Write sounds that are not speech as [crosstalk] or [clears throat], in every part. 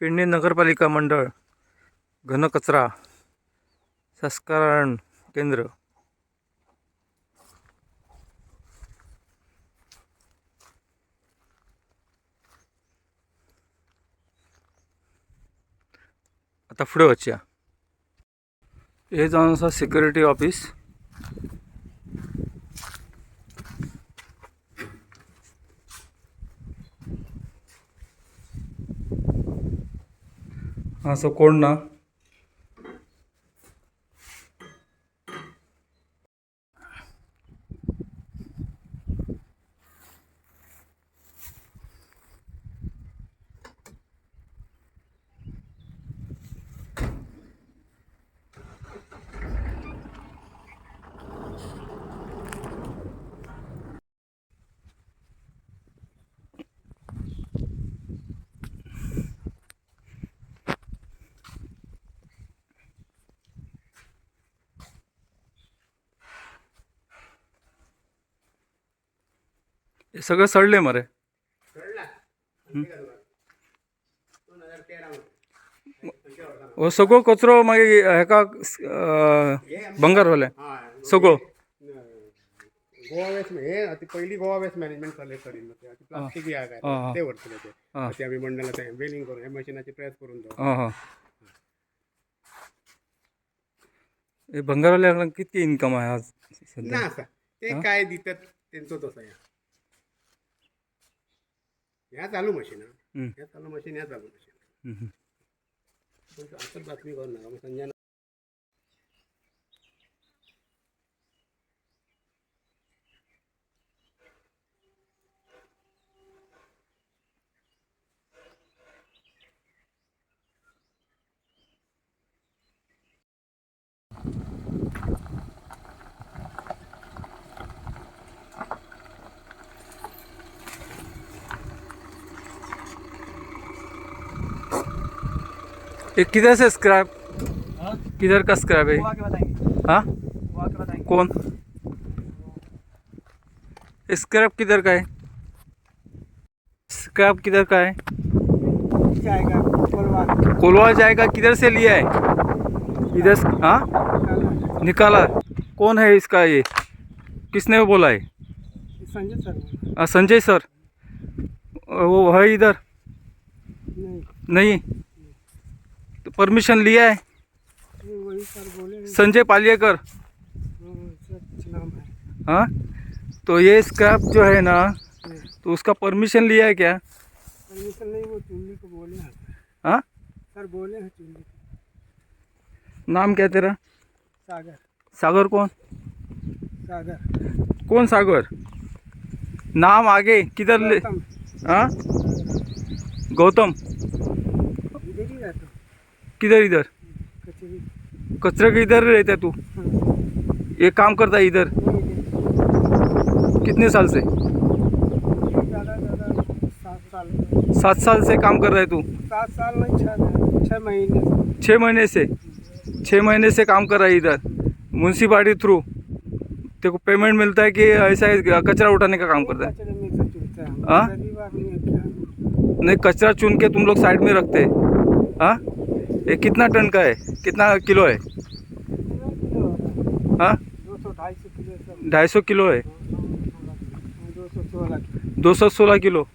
किडणे नगरपालिका मंडळ घनकचरा संस्करण केंद्र. आता पुढे वचया. हे जावन आसा सिक्युरिटी ऑफिस असं कोण ना? हे सगळं सडले. मरे हो सगळो कचरो मागीर हेका बंगार व्हले सगळो? गोवा वेस्ट हे ती पहिली गोवा वेस्ट मॅनेजमेंट चालले करीन ते प्लास्टिक बी हा. ते व्हरतले ते. ते आम्ही मंडळाला ते वेलिंग करून हे मशिनाची प्रेस करून जाऊ. हां बंगारवाल्यांना किती इन्कम आहे आज ना ते काय दितात त्यांचं तसं ह्या चालू मशीन. ह्या चालू मशीन ह्या चालू मशीन. पण असं बातमी करू नका मग संजय ये किधर से स्क्रैप किधर का स्क्रैप है हाँ? कौन? स्क्रैप किधर का है? स्क्रैप किधर का है? कोलवा जाएगा किधर से लिया है? इधर से- हाँ? निकाला। कौन है इसका ये? किसने बोला है? संजय सर। हाँ, संजय सर। वो है इधर? नहीं, नहीं। तो परमिशन लिया है? वही सर बोले संजय पालियकर। नाम है। हाँ? तो ये स्क्रैप जो है ना तो उसका परमिशन लिया है क्या? परमिशन नहीं वो चुनने को बोले हैं। हाँ? सर बोले हैं चुनने को। नाम क्या तेरा? सागर। सागर कौन? सागर। कौन सागर? नाम आगे किधर ले गौतम, हाँ? गौतम। ही हूँ, किधर, इधर? कचेरी के इधर रहता है तू? ये काम करता है इधर। कितने साल से? सात साल से काम कर रहा है तू? सात साल नहीं छः महीने से? छः महीने से काम कर रहा है इधर। Municipality through. तेरे को पेमेंट मिलता है कि ऐसा कचरा उठाने का काम करता है? हैं? नहीं, कचरा चुन के तुम लोग साइड में रखते हैं। हाँ? ये कितना टन का है? कितना किलो है? है? ढाई सौ किलो है। दो सौ सोलह किलो।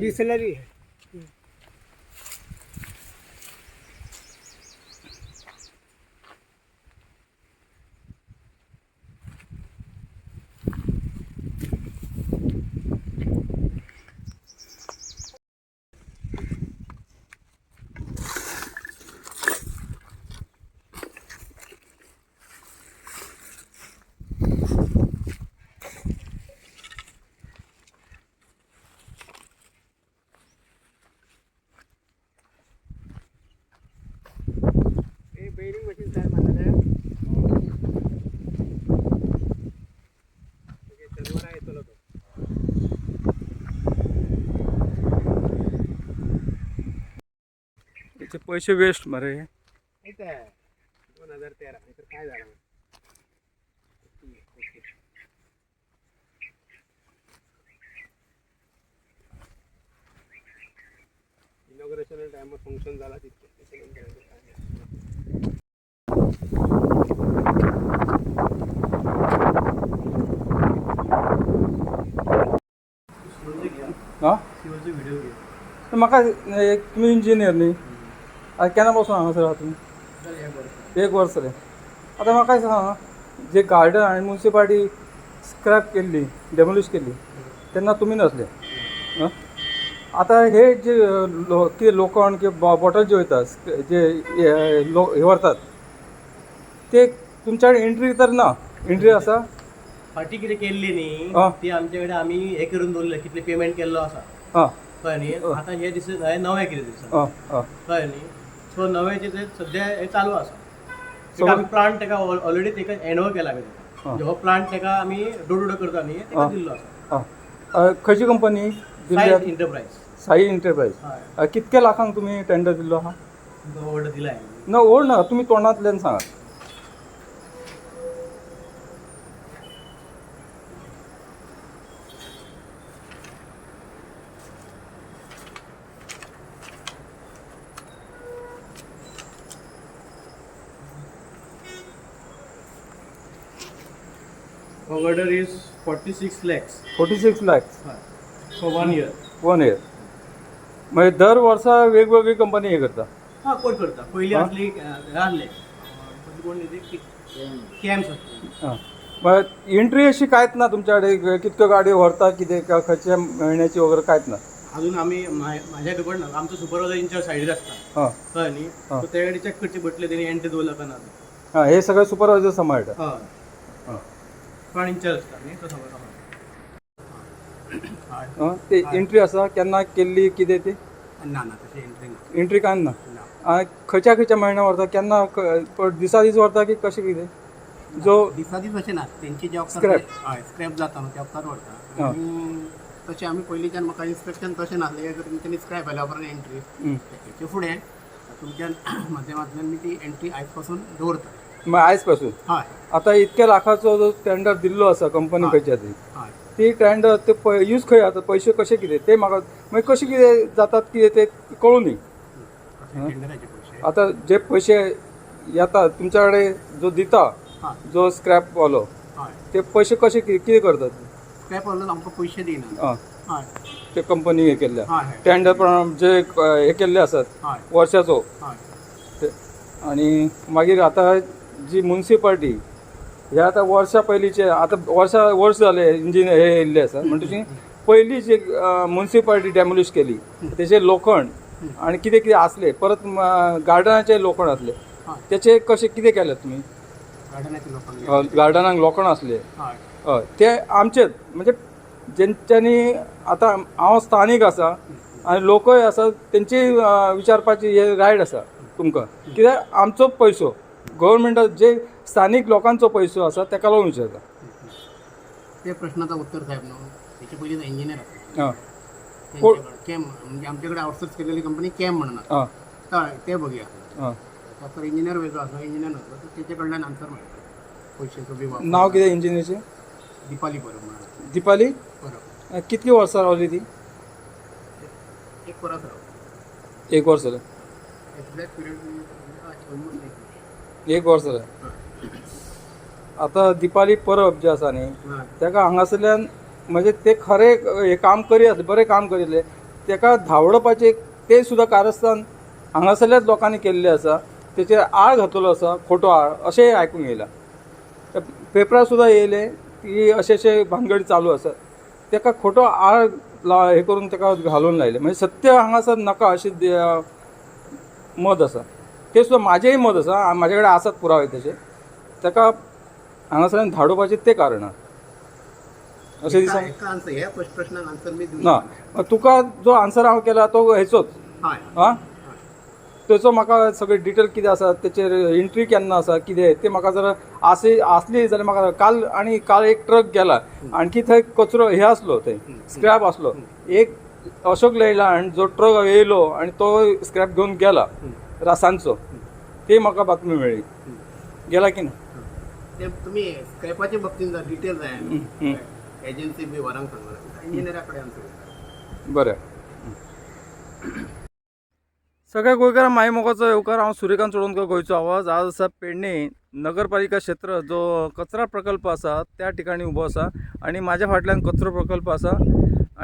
बिस्लरी हे बेरिंग मशीन काय म्हणाले सर्वर आहे तो याचे पैसे वेस्ट मारे. दोन हजार तेरा. नाहीतर काय झालं? इनॉग्रेशन टाइम फंक्शन झाला त्याच्यानंतर काय नाही. हां तर म्हाका एक तुमी इंजिनियर न्ही. केन्ना पासून हांगासर आहा तुमी एक वर्स जालें आतां म्हाका सांगा जे गार्डन आनी मुन्सिपालिटी स्क्रॅप केल्ली डेमोलिश केल्ली तेन्ना तुमी नासले? आतां हे जे लो कितें लोकण किंवा बॉटल जे वयता जे हे हे व्हरतात ते तुमच्या कडेन एंट्री तर ना? एंट्री आसा फाटी कितें केल्ली न्ही. ती आमचे कडेन आमी हे करून दवरले कितले पेमेंट केल्लो आसा हां. कळ्ळें न्ही. आतां हे दिस नवे कितें दिसा कळ्ळें न्ही. सो नवेचे ते सद्या हे चालू आसा आमी प्लांट तेका ऑलरेडी तेका हँडओवर केला आ. म्हणजे हो प्लांट तेका आमी डोडोडो करता न्ही तेका. दिल्लो आसा हां. खंयची कंपनी सायन्स इंटरप्रायज साई अ, कितक्या लाखांक तुमी टेंडर दिल्लो आहा ऑर्डर दिलाय. ना ओल्ड ना तुमी तोंडांतल्यान सांगात order is forty six lakhs forty six lakhs for one year one year म्हणजे दर वर्सा वेगवेगळी कंपनी हे करता हा कोण करता? अ, हे? आहले अ, कोण कॅम्स आसले हां. मग एंट्री अशी कांयच ना तुमच्या कडेन कितक्यो गाडयो व्हरता कितें का खंयच्या म्हयन्याची वगैरे कांयच ना? अजून आम्ही मा- माझ्या कडून आमचो सुपरवायझर इंचार्ज सायडीर असता हां. कळ्ळें न्ही हा. सो तेकडे चेक करचे पडटले तेणी एंट्री दवरला का ना. हां हे सगळें सुपरवायझर सांबाळटा हय तो हां एंट्री आसा केन्ना केल्ली कितें ती ना ना तशी एंट्री ना एंट्री कांय ना ना. आनी खंयच्या खंयच्या म्हयन्या व्हरता केन्ना क- प- दिसा दीस व्हरता की कशें कितें जो दिसा दीस अशें ना तेंची जे Scrap. हय स्क्रॅप जाता न्हू ते हा. व्हरता आनी तशें आमी पयलींच्यान म्हाका इन्स्पेक्शन तशें नासलें जर तेंच्यांनी स्क्रॅप घाल्या उपरांत एंट्री हं. तेचे फुडें तुमच्या [clears throat] माध्यमांतल्यान मी ती एंट्री आयजपासून दवरता मग आयजपासून हय. आता इतक्या लाखाचो जो टेंडर दिल्लो आसा कंपनी हा. खंयच्या ती हय. ती टेंडर ते प- यूज खंय आता पैसे कशे कितें ते म्हाका मागीर कशें कितें जातात कितें ते कळूं न्ही. टेंडराचे पयशे आता जे पैसे येतात तुमच्या कडेन जो दिता जो स्क्रॅप वालो हय. ते पैसे कशे कि- कितें करतात? व्हरलो आमकां पयशे दिना आं हय. ते कंपनी हे केल्ल्या हय टेंडर प्रमाण जे हे केल्ले आसात हय. वर्षाचो. हय. ते आणि मागीर आता जी म्युन्सिपालिटी हे आता वर्षा पयलींचे आता वर्षा वर्ष जाले इंजिन हे येयल्ले आसा म्हणटची पयली जी म्युन्सिपालिटी डॅमोलिश केली तेचे लोखंड आणि कितें कितें आसले परत गार्डनाचे लोखंड आसले हय त्याचे कशे कितें केले तुमी गार्डनाक लोखंड आसले हय ते आमचेच म्हणजे जेंच्यांनी आतां हांव स्थानीक आसा आनी लोकय आसा तेंची विचारपाची हे रायट आसा तुमकां. कित्याक आमचो पयसो गव्हर्मेंटा जे स्थानीक लोकांचो पयसो आसा तेका लागून विचारता ते प्रश्नाचं उत्तर साहेब न्हू तेचे पयलीं इंजिनियर हां. कॅम म्हणजे आमचे कडेन आउटसोर्स केलेली कंपनी कॅम म्हणून हां. ते बघया. हां. ताका इंजिनियर वेगळो आसा इंजिनियर नसलो तर तेचे कडल्यान आन्सर सगळी वापर. नांव कितें इंजिनियरचें दिपाली परब म्हणून दिपाली? परब. अ, कितली वर्सां रावली ती? एक राव एक वर्स जालें एक्झॅक्ट पिरियड ऑलमोस्ट एक वर्स जालें आतां दिपाली परब जे आसा न्ही हय तेका हांगासरल्यान म्हणजे ते खरे हे काम करी बरें काम करिल्ले तेका धांवडपाचे ते सुद्दां कारस्थान हांगासरल्याच लोकांनी केल्ले आसा तेचेर आळ घातलेलो आसा खोटो आळ अशेंय आयकूंक येयला. त्या पेपरार सुद्दां येयले की अशे अशे भानगडी चालू आसा तेका खोटो आळ ला हे करून तेका घालून लायले म्हणजे सत्य हांगासर नाका अशें मत आसा ते सुद्दां म्हाजेंय मत आसा म्हाजे कडेन आसात पुरावे तेचे तेका हांगासरल्यान धाडोवपाचें ते कारणान अशें दिसा एका आन्सर ह्या फर्स्ट प्रश्नाक आन्सर मी दिवं ना. तुका जो आन्सर हांव केला तो हेचोच आं तेचो म्हाका सगळे डिटेल कितें आसा तेचेर एंट्री केन्ना आसा कितें ते म्हाका जर आसी आसली जाल्यार म्हाका काल आनी काल एक ट्रक गेला आणखी थंय कचरो हे आसलो थंय स्क्रॅप आसलो एक अशोक लेयलांड जो ट्रक येयलो आनी तो स्क्रॅप घेवन गेला रासांचो. ती म्हाका बातमी मेळ्ळी गेला की ना ते तुम्ही स्क्रॅपाच्या बाबतीत डिटेल जाय हं. एजन्सी बी वरांक सांगला इंजिनियरा कडेन बरें. सगळ्या गोंयकारांक माय मोगाचो येवकार हांव सूर्यकांत चोडणकर गोंयचो आवाज. आज आसा पेडणे नगरपालिका क्षेत्र जो कचरा प्रकल्प आसा त्या ठिकाणी उबो आसा. आणि माझ्या फाटल्यान कचरो प्रकल्प आसा.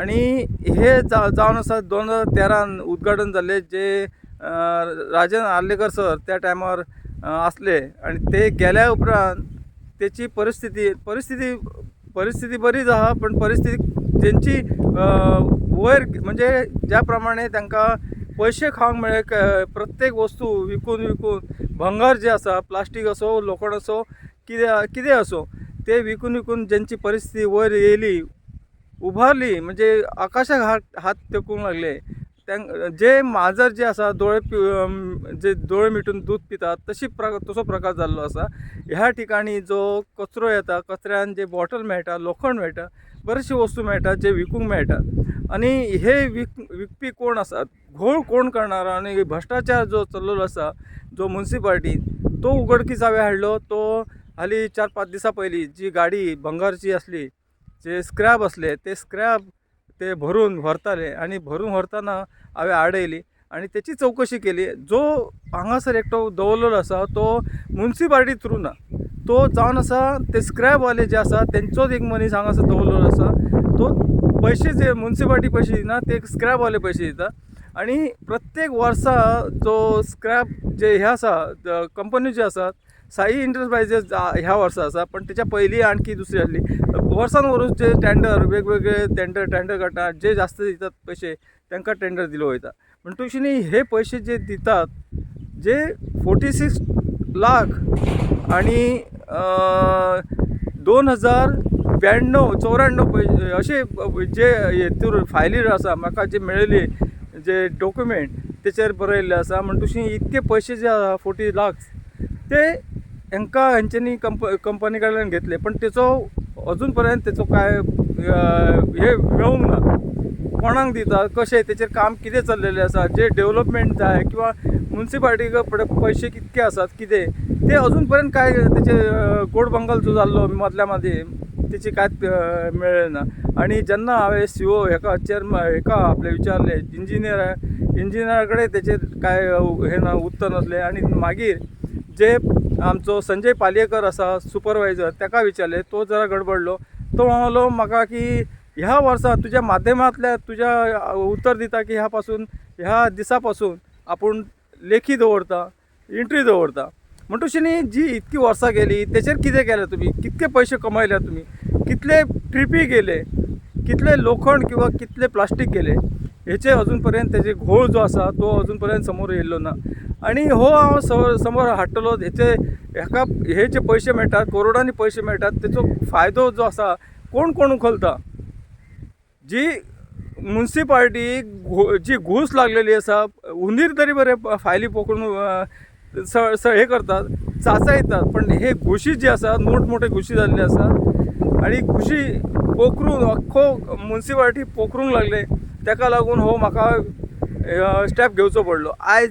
आणि हे जा जावन आसा दोन हजार तेरान उद्घाटन जाल्लें जे राजन आर्लेकर सर त्या टायमार असले आसले आणि ते गेल्या उपरांत त्याची परिस्थिती परिस्थिती परिस्थिती बरीच आहा पण परिस्थिती त्यांची वयर म्हणजे ज्या प्रमाणे तांकां पयशे खावंक मेळ्ळे प्रत्येक वस्तू विकून विकून भंगार जे आसा प्लास्टीक असो लोखण असो कितें कितें असो ते विकून विकून ज्यांची परिस्थिती वयर येयली उभारली म्हणजे आकाशाक हात हात तेकूंक लागले त्यां जे माजर जे आसा दोळे पि जे दोळे मिटून दूध पितात तशी प्र तसो प्रकार जाल्लो आसा ह्या ठिकाणी जो कचरो येता कचऱ्यान जे बॉटल मेळटा लोखंड मेळटा बरेचशे वस्तू मेळटा जे विकूंक मेळटा आणि हे विक विकपी कोण आसात घोळ कोण करणारा आणि भ्रष्टाचार जो चल्लेलो आसा जो म्युन्सिपाल्टीन तो उगडकीस हांवें हाडलो तो हालीं चार पांच दिसां पयलीं जी गाडी भंगारची आसली जे स्क्रॅब असले ते स्क्रॅब ते भरून व्हरताले आणि भरून व्हरतना हांवें आडयली आणि त्याची चौकशी केली. जो हांगासर एकटो दवरलेलो आसा तो मुन्सिपाल्टी थ्रू ना तो जावन आसा ते स्क्रॅबवाले जे आसा तेंचोच एक मनीस हांगासर दवरलेलो आसा. तो पयशे जे मुन्सिपाल्टी पयशे दिना ते स्क्रॅबवाले पयशे दिता. आणि प्रत्येक वर्सा जो स्क्रॅप जे हे आसा कंपनी जे आसात साई इंटरप्राइजेस ह्या वर्सा आसा पण त्याच्या पयलीं आणखी दुसरी आसली वर्सान वर्स जे टेंडर वेगवेगळे टेंडर टेंडर काडटात जे जास्त दितात पयशे तांकां टेंडर दिलो वयता म्हणटकुच न्ही हे पयशे जे दितात जे फोर्टी सिक्स लाख आणि दोन हजार ब्याण्णव चौऱ्याण्णव पय अशे जे हेतूर फायलीर आसा म्हाका जे मेळिल्ले जे डॉक्युमेंट तेचेर बरयल्ले आसा म्हण तुशी इतके पयशे जे आसा फोर्टी लाख ते हांकां हेंच्यांनी कंप कंपनी कडल्यान घेतले पण तेचो अजून पर्यंत तेचो काय हे मेळूंक ना. कोणाक दिता कशें तेचेर काम कितें चल्लेलें आसा जे डेव्हलपमेंट जाय किंवा मुन्सिपाल्टीक पयशे कितके आसात कितें ते अजून पर्यंत काय तेचे गोड बंगल जो जाल्लो मदल्या मदीं तेची कांयच मेळ्ळें ना. आणि जेन्ना हांवें सी ओ हेका चेअरमॅन हेका आपले विचारले इंजिनियर इंजिनियरा कडेन तेचेर कांय हें हे ना उत्तर नासलें आनी मागीर जे आमचो संजय पालयेकर आसा सुपरवायझर ताका विचारले तो जरा गडबडलो. तो म्हणलो म्हाका की ह्या वर्सा तुज्या माध्यमांतल्या तुज्या उत्तर दिता की ह्या पासून ह्या दिसा पासून आपूण लेखी दवरता एंट्री दवरता. म्हणटकुच न्ही जी इतकी वर्सां गेली तेचेर कितें केलें तुमी कितके पयशे कमयल्या तुमी कितले ट्रिपी गेले? कितले लोखंड किंवा कितले प्लास्टीक गेले? हेचे अजूनपर्यंत पर्यंत तेजे घोळ जो आसा तो अजूनपर्यंत समोर येयल्लो ना. आणि हो हांव समोर समोर हाडटलो हेचे हेका हे जे पयशे मेळटात करोडांनी पयशे मेळटात तेचो फायदो जो आसा कोण कोण उखलता? जी म्युन्सिपाल्टी घो जी घूस लागलेली आसा उंदीर तरी बरे फायली पकडून स स हे करतात चांचयतात. पण हे घुशी जे आसा मोठमोठे घुशी जाल्ले आसा आणि घुशी पोखरून अख्खो म्युन्सिपाल्टी पोखरूंक लागले. ताका लागून हो म्हाका स्टेप घेवचो पडलो. आयज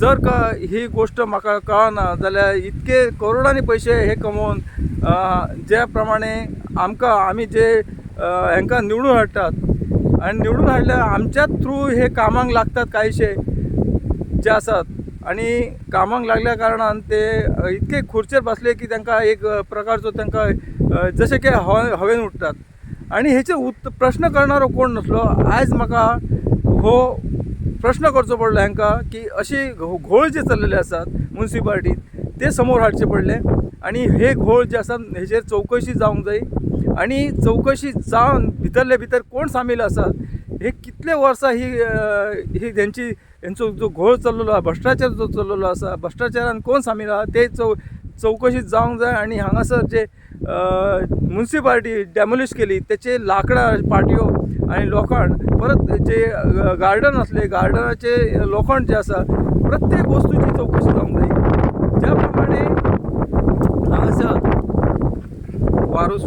जर का ही गोष्ट म्हाका कळना जाल्यार इतके करोडांनी पयशे हे कमोवन जे ज्या प्रमाणे आमकां आमी जे हांकां निवडून हाडटात आनी निवडून हाडल्यार आमच्याच थ्रू हे कामांक लागतात कांयशे जे आसात आणि कामाक लागल्या कारणान ते इतके खुर्चेर बसले की तांकां एक प्रकारचो तांकां जशें की हवेन उडटात आणि हेचे उत प्रश्न करणारो कोण नसलो आयज म्हाका हो प्रश्न करचो पडलो हांकां की अशी घोळ जे चल्लेले आसात मुन्सिपाल्टींत ते समोर हाडचे पडले. आणि हे घोळ जे आसात हेचेर चवकशी जावंक जाय आणि चवकशी जावन भितरले भितर कोण सामील आसात हे कितले वर्सां ही ही तेंची हेंचो जो घोळ चल्लेलो आसा भ्रश्टाचार जो चल्लेलो आसा भ्रश्टाचारान कोण सामील आहा ते चौ चौकशी जावंक जाय. आणि हांगासर जे म्युन्सिपाल्टी डॅमोलिश केली त्याचे लाकडा पाटियो आणि लोखंड परत जे गार्डन असले गार्डनाचे लोखंड जे आसा प्रत्येक वस्तूची चौकशी जाऊन जाईल ज्या प्रमाणे हांगासर वारो